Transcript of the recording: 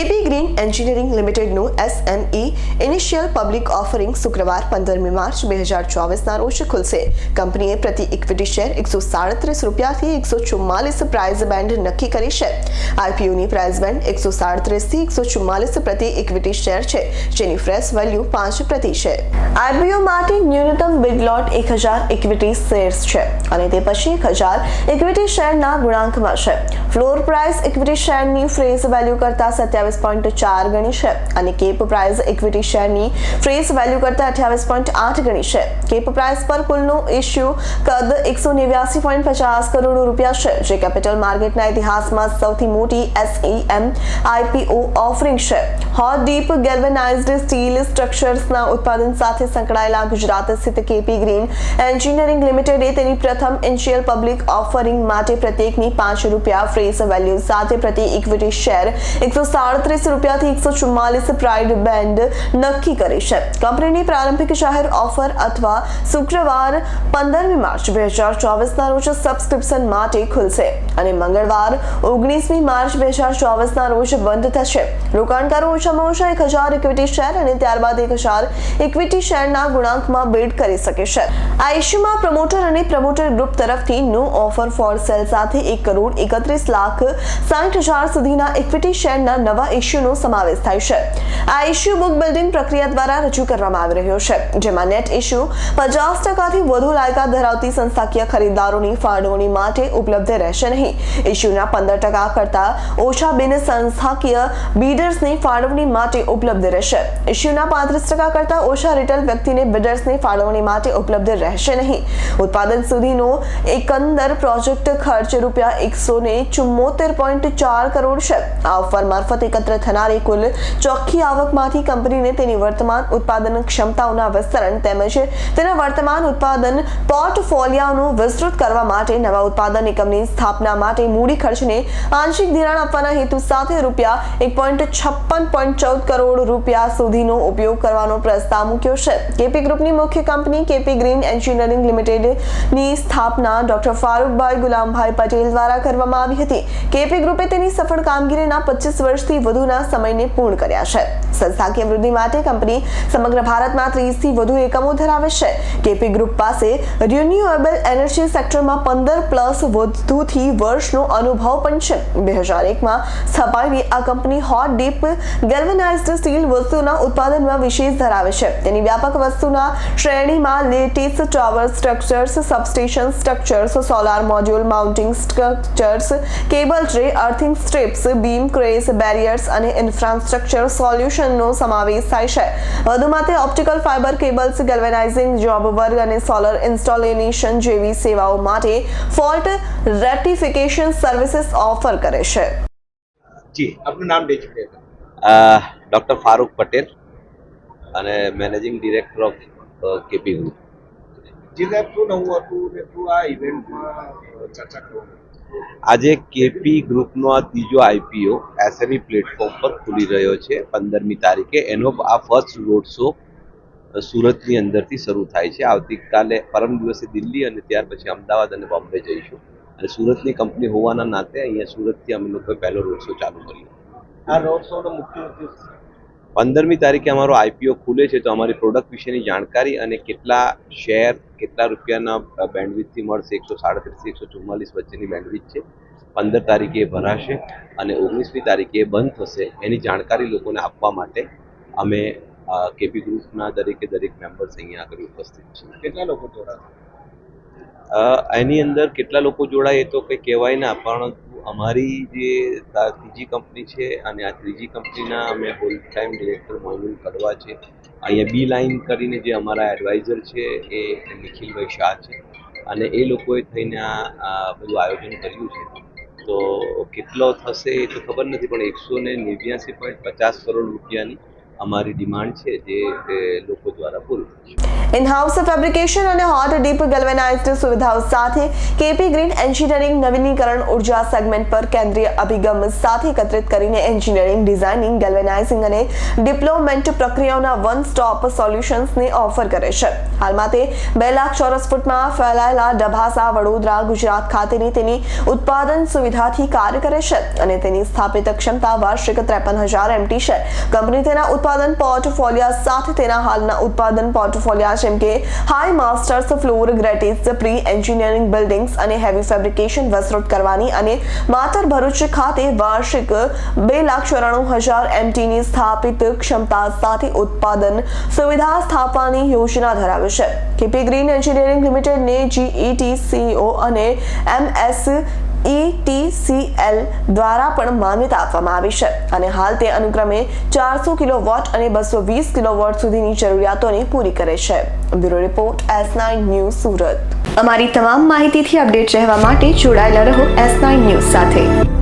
KP green engineering લિમિટેડનું SME initial public offering શુક્રવાર પંદરમી માર્ચ બે હજાર ચોવીસના રોજ ખુલશે. કંપનીએ પ્રતિ ઇક્વિટી શેર એકસો સાડત્રીસ રૂપિયાથી એકસો ચુમ્માલીસ પ્રાઇઝ બેન્ડ નક્કી કરી છે. આઈપીઓની પ્રાઇઝ બેન્ડ એકસો સાડત્રીસથી એકસો ચુમ્માલીસ પ્રતિ ઇક્વિટી શેર છે, જેની ફ્રેશ વેલ્યુ પાંચ પ્રતિ છે. આઈપીઓ માટે ન્યૂનતમ બિડ લોટ એક હજાર ઇક્વિટી શેર્સ છે અને તે પછી એક હજાર ઇક્વિટી શેરના ગુણાંકમાં છે. ફ્લોર પ્રાઇસ ઇક્વિટી શેરની ફ્રેઝ વેલ્યુ કરતાં સત્યાવીસ પોઈન્ટ ચાર ગણી છે અને કેપ પ્રાઇસ ઇક્વિટી શેરની ફ્રેઝ વેલ્યુ કરતાં અઠ્યાવીસ પોઈન્ટ આઠ ગણી છે. કેપ પ્રાઇસ પર કુલનું ઇશ્યુ કદ એકસો નેવ્યાસી પોઈન્ટ પચાસ કરોડ રૂપિયા છે, જે કેપિટલ માર્કેટના ઇતિહાસમાં સૌથી મોટી એસઈએમ આઈપીઓ ઓફરિંગ છે. હોટ ગેલ્વેનાઇઝડ સ્ટીલ સ્ટ્રક્ચર્સના ઉત્પાદન સાથે સંકળાયેલા ગુજરાત સ્થિત કેપી ગ્રીન એન્જિનિયરિંગ લિમિટેડે તેની પ્રથમ ઇન્શિયલ પબ્લિક ઓફરિંગ માટે પ્રત્યેકની પાંચ રૂપિયા ફ્રેસ વેલ્યુ સાથે પ્રતિ ઇક્વિટી શેર એકસો સાડત્રીસ રૂપિયાથી એકસો ચુમ્માલીસ પ્રાઇડ બેન્ડ નક્કી કરી છે. કંપનીની પ્રારંભિક જાહેર ઓફર અથવા શુક્રવાર પંદરમી માર્ચ બે હજાર ચોવીસના રોજ સબસ્ક્રિપ્શન માટે ખુલશે અને મંગળવાર ઓગણીસમી માર્ચ બે હજાર ચોવીસના રોજ બંધ થશે. રોકાણકારો ઓછામાં ઓછા એક હજાર ઇક્વિટી શેર અને ત્યારબાદ એક હજાર ઇક્વિટી શેરના ગુણાંકમાં બિડ કરી શકે છે. આ ઇસ્યુમાં પ્રમોટર અને પ્રમોટર ગ્રુપ તરફથી નો ઓફર ફોર સેલ સાથે એક કરોડ એકત્રીસ લાખ સાઠ હજાર સુધીના ઇક્વિટી શેરના નવા ઇસ્યુનો સમાવેશ થાય છે. આ ઇસ્યુ બુક બિલ્ડિંગ પ્રક્રિયા દ્વારા રજૂ કરવામાં આવી રહ્યો છે, જેમાં નેટ ઇસ્યુ પચાસ ટકાથી વધુ લાયકાત ધરાવતી સંસ્થાકીય ખરીદદારોની ફાળવણી માટે ઉપલબ્ધ રહેશે નહીં. ઇસ્યુના પંદર ટકા કરતા ઓછા બિન સંસ્થાકીય બીડર્સની ફાળવણી માટે ઉપલબ્ધ રહેશે. ઇસ્યુના પાંત્રીસ ટકા કરતા ઓછા રિટેલ વ્યક્તિને બિડર્સની ફાળવણી માટે ઉપલબ્ધ રહેશે નહીં. ઉત્પાદન સુધીનો એકંદર પ્રોજેક્ટ ખર્ચ રૂપિયા એકસો ને ચુમ્મોતેર પોઈન્ટ ચાર કરોડ છે. આ ઓફર મારફત એકત્ર થનારી કુલ ચોખ્ખી આવકમાંથી કંપનીને તેની વર્તમાન ઉત્પાદન ક્ષમતાઓના વિસ્તરણ તેમજ તેના વર્તમાન ઉત્પાદન પોર્ટફોલિયાનું વિસ્તૃત કરવા માટે નવા ઉત્પાદન એકમની સ્થાપના માટે મૂડી ખર્ચને આંશિક ધિરાણ આપવાના હેતુ સાથે રૂપિયા એક પોઈન્ટ છપ્પન પોઈન્ટ ચૌદ કરોડ રૂપિયા સુધીનો ઉપયોગ કરવાનો પ્રસ્તાવ મૂક્યો છે. કેપી ગ્રુપની મુખ્ય કંપની કેપી ગ્રીન એન્જિનિયરિંગ લિમિટેડની સ્થાપના ડોક્ટર ફારૂકભાઈ ગુલામભાઈ પટેલ દ્વારા કરવામાં આવી હતી. કેપી ગ્રુપે તેની સફળ કામગીરીના પચીસ વર્ષથી વધુના સમયને પૂર્ણ કર્યા છે. સંસ્થાકીય વૃદ્ધિ માટે કંપની સમગ્ર ભારતમાં ત્રીસથી વધુ એકમો ધરાવે છે. કેપી ગ્રુપ પાસે રિન્યુએબલ એનર્જી સેક્ટરમાં પંદર પ્લસ વધુથી વર્ષનો અનુભવ પણ છે. બે હજાર એકમાં સ્થપાયેલી આ company hot dip galvanized steel વસ્તુના ઉત્પાદનમાં વિશેષ ધરાવે છે. તેની વ્યાપક વસ્તુના શ્રેણીમાં latest tower structures substation structures solar module mounting structures cable tray earthing strips beam crash barriers અને ઇન્ફ્રાસ્ટ્રક્ચર સોલ્યુશનનો સમાવેશ થાય છે. વધુમાં તે optical fibre cables galvanizing job વર્ગ અને સોલર ઇન્સ્ટોલેશન જેવી સેવાઓ માટે ફોલ્ટ રેટિફિકેશન સર્વિસીસ ઓફર કરે છે. જી આપનું નામ ડૉક્ટર ફારૂક પટેલ અને managing director of KP group ji શું નવું હતું ને આ ઇવેન્ટમાં ચર્ચા કરવાની. આજે કેપી ગ્રુપનો આ ત્રીજો આઈપીઓ એસએમઈ પ્લેટફોર્મ પર ખુલી રહ્યો છે. પંદરમી તારીખે એનો આ ફર્સ્ટ રોડ શો સુરતની અંદરથી શરૂ થાય છે. આવતીકાલે પરમ દિવસે દિલ્હી અને ત્યાર પછી અમદાવાદ અને બોમ્બે જઈશું. અને સુરતની કંપની હોવાના નાતે અહીંયા સુરતથી અમે લોકોએ પહેલો રોડ શો ચાલુ કર્યો. આ રોડ શોનો મુખ્ય ઉદ્દેશ પંદરમી તારીખે અમારો આઈપીઓ ખુલે છે તો અમારી પ્રોડક્ટ વિશેની જાણકારી અને કેટલા શેર કેટલા રૂપિયાના બેન્ડવિથથી મળશે? એકસો સાડત્રીસથી એકસો ચુમ્માલીસ વચ્ચેની બેન્ડવિથ છે. પંદર તારીખે એ ભરાશે અને ઓગણીસમી તારીખે એ બંધ થશે. એની જાણકારી લોકોને આપવા માટે અમે કેપી ગ્રુપના દરેકે દરેક મેમ્બર્સ અહીંયા આગળ ઉપસ્થિત છીએ. કેટલા લોકો જોડાશે? એની અંદર કેટલા લોકો જોડાય એ તો કંઈ કહેવાય ના પરંતુ અમારી જે ત્રીજી કંપની છે અને આ ત્રીજી કંપનીના અમે હોલ ટાઈમ ડિરેક્ટર મોઇનુલ કડવા છે. અહીંયા બી લાઇન કરીને જે અમારા એડવાઇઝર છે એ નિખિલભાઈ શાહ છે. અને એ લોકોએ થઈને આ બધું આયોજન કર્યું છે. તો કેટલો થશે એ તો ખબર નથી, પણ એકસો ને નેવ્યાસી પોઈન્ટ પચાસ કરોડ રૂપિયાની અમારી ડિમાન્ડ છે જે લોકો દ્વારા પૂરી થશે. ઇન હાઉસ ફેબ્રિકેશન અને હોટ ડીપ ગેલ્વેનાઇઝ્ડ સુવિધાઓ સાથે કેપી ગ્રીન એન્જિનિયરિંગ નવીનીકરણ ઊર્જા સેગમેન્ટ પર કેન્દ્રીય અભિગમ સાથે એકત્રિત કરીને એન્જિનિયરિંગ ડિઝાઇનિંગ ગેલ્વેનાઇઝિંગ અને ડિપ્લોમેન્ટ પ્રક્રિયાઓના વન સ્ટોપ સોલ્યુશન્સને ઓફર કરે છે. હાલમાં તે બે લાખ ચોરસ ફૂટમાં ફેલાયેલા ડભાસા વડોદરા, ગુજરાત ખાતેની તેની ઉત્પાદન સુવિધાથી કાર્ય કરે છે અને તેની સ્થાપિત ક્ષમતા વાર્ષિક ત્રેપન હજાર એમટી છે. કંપની તેના ઉત્પાદન પોર્ટફોલિયા સાથે તેના હાલના ઉત્પાદન પોર્ટફોલિયા જેમ કે high masts floor gratings pre engineering buildings અને હેવી ફેબ્રિકેશન વિસ્તૃત કરવાની અને માતર ભરૂચ ખાતે વાર્ષિક બે લાખ ચોરાણું હજાર એમટીની સ્થાપિત ક્ષમતા સાથે ઉત્પાદન સુવિધા સ્થાપવાની યોજના ધરાવે છે. કેપી ગ્રીન એન્જિનિયરિંગ લિમિટેડને G E T C O અને એમએસ ETCL દ્વારા પણ માન્યતા આપવામાં આવી છે. અને હાલ તે અનુક્રમે ચારસો કિલો વોટ અને બસો વીસ કિલો વોટ સુધીની જરૂરિયાતોને પૂરી કરે છે. Bureau report S nine news Surat. અમારી તમામ માહિતીથી અપડેટ રહેવા માટે જોડાયેલા રહો એસ નાઇન ન્યૂઝ સાથે.